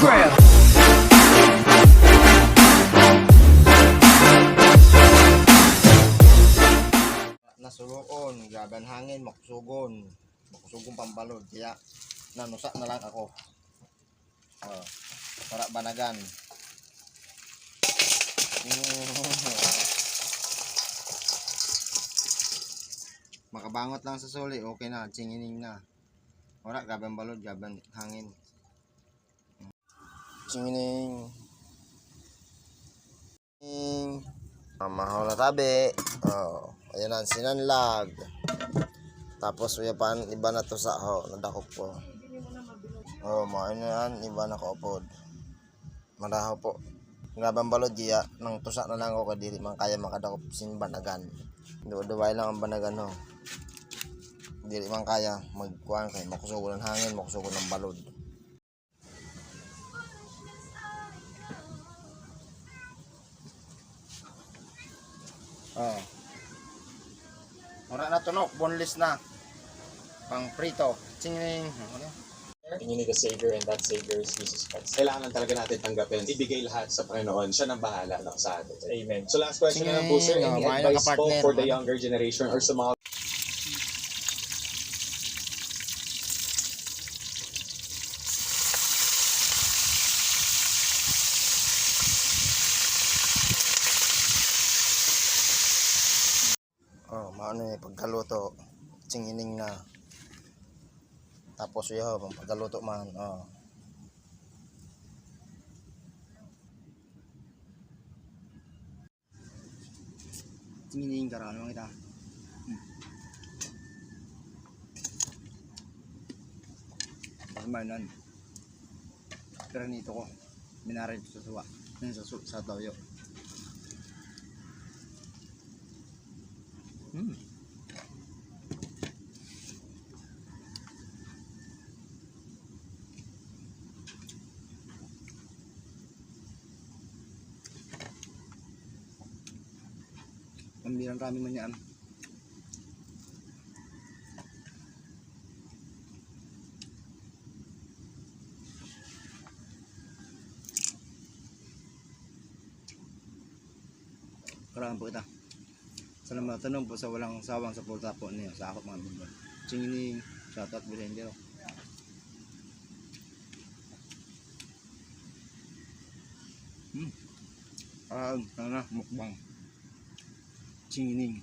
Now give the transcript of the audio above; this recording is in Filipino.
grill. nasuloon, grabe ang hangin, makusugon. Makusugon pambalod. Kaya, nanusa na lang ako. Oh, para banagan. Makabangot lang sa suli, okay na, tsingining na. Wala, grabe ang balod, grabe ang hangin. Tsingining. Tsingining. Mamahaw na tabi. Oh, ayan ang sinanlag. Tapos uyapan, iba na to sa ho, nadakop ko. Oh, mga na yan, iba na kaupod. Madahaw po. Ngabang balod giya, nang tusa na lang ako kadiri man kaya makadakop sin banagan. Duwa-duway lang ang banagan ho. Dili man kaya magkuhan kay makusugo ng hangin, makusugo ng balod. Oh. Mura na tunok, boneless na. Pang prito. Tsingling. Ano? Need a Savior and that Savior is Jesus Christ. Kailangan lang talaga natin tanggapin. Ibigay lahat sa Panginoon. Siya nang bahala no, sa atin. Amen. So last question na lang po, sir. Any oh, advice po for the younger generation or sa mga Maano eh, pagkaluto, tsingining na. Tapos yun, pang pagkaluto man, oh. Tsingining ka rin, kita. Hmm. Pagmanan. Pero nito ko, minarin sa suwa. Sa, su- sa toyo. Hmm. Pambirang kami man yan. Karaan po kita. Salamat tanong po sa walang sawang sa pulta po niyo sa ako mga bimbo. Chingining, shoutout inyo. Hmm. Ah, ano na, mukbang. Chingining.